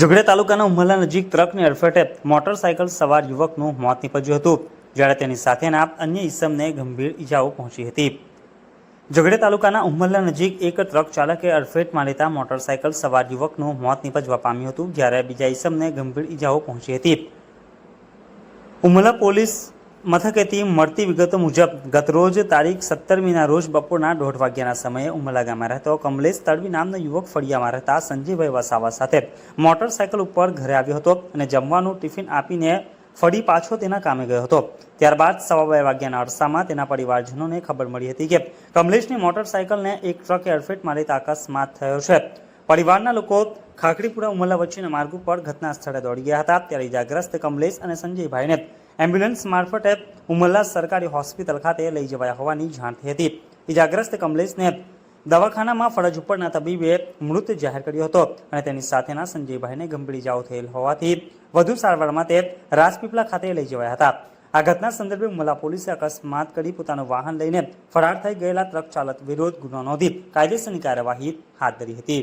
ઝઘડે તાલુકાના ઉમરલા નજીક ટ્રકની અડફેટે મોટરસાયકલ સવાર યુવકનું મોત નીપજ્યું હતું, જ્યારે તેની સાથેના અન્ય ઈસમને ગંભીર ઈજાઓ પહોંચી હતી. ઝઘડે તાલુકાના ઉમરલા નજીક એક ટ્રક ચાલકે અડફેટમાં લેતા મોટરસાયકલ સવાર યુવકનું મોત નીપજવા પામ્યું હતું, જ્યારે બીજા ઈસમને ગંભીર ઈજાઓ પહોંચી હતી. ઉમરલા પોલીસ મથકેથી મળતી વિગતો મુજબ, ગતરોજ તારીખ સત્તરમીના રોજ બપોરના દોઢ વાગ્યાના સમયે ઉમલા ગામમાં રહેતો કમલેશ તડવી નામનો યુવક ફળિયામાં રહેતા સંજયભાઈ વસાવા સાથે મોટરસાયકલ ઉપર ઘરે આવ્યો હતો અને જમવાનું ટિફિન આપીને ફળી પાછો તેના કામે ગયો હતો. ત્યારબાદ સવા બે વાગ્યાના અરસામાં તેના પરિવારજનોને ખબર મળી હતી કે કમલેશની મોટરસાયકલને એક ટ્રકે અડફેટ મારી અકસ્માત થયો છે. પરિવારના લોકો ખાખડીપુરા ઉમલા વચ્ચેના માર્ગ ઉપર ઘટના સ્થળે દોડી ગયા હતા. ત્યારે ઇજાગ્રસ્ત કમલેશ અને સંજયભાઈને એમ્બ્યુલન્સ મારફતે ઉમરલા સરકારી હોસ્પિટલ ખાતે લઈ જવાયા હોવાની જાણ થઈ હતી. ઇજાગ્રસ્ત કમલેશને દવાખાનામાં ફરજ ઉપરના તબીબે મૃત જાહેર કર્યો હતો અને તેની સાથેના સંજયભાઈને ગંભીર ઇજાઓ થયેલ હોવાથી વધુ સારવાર માટે રાજપીપળા ખાતે લઈ જવાયા હતા. આ ઘટના સંદર્ભે ઉમરલા પોલીસે અકસ્માત કરી પોતાનું વાહન લઈને ફરાર થઈ ગયેલા ટ્રક ચાલક વિરોધ ગુનો નોંધી કાયદેસરની કાર્યવાહી હાથ ધરી હતી.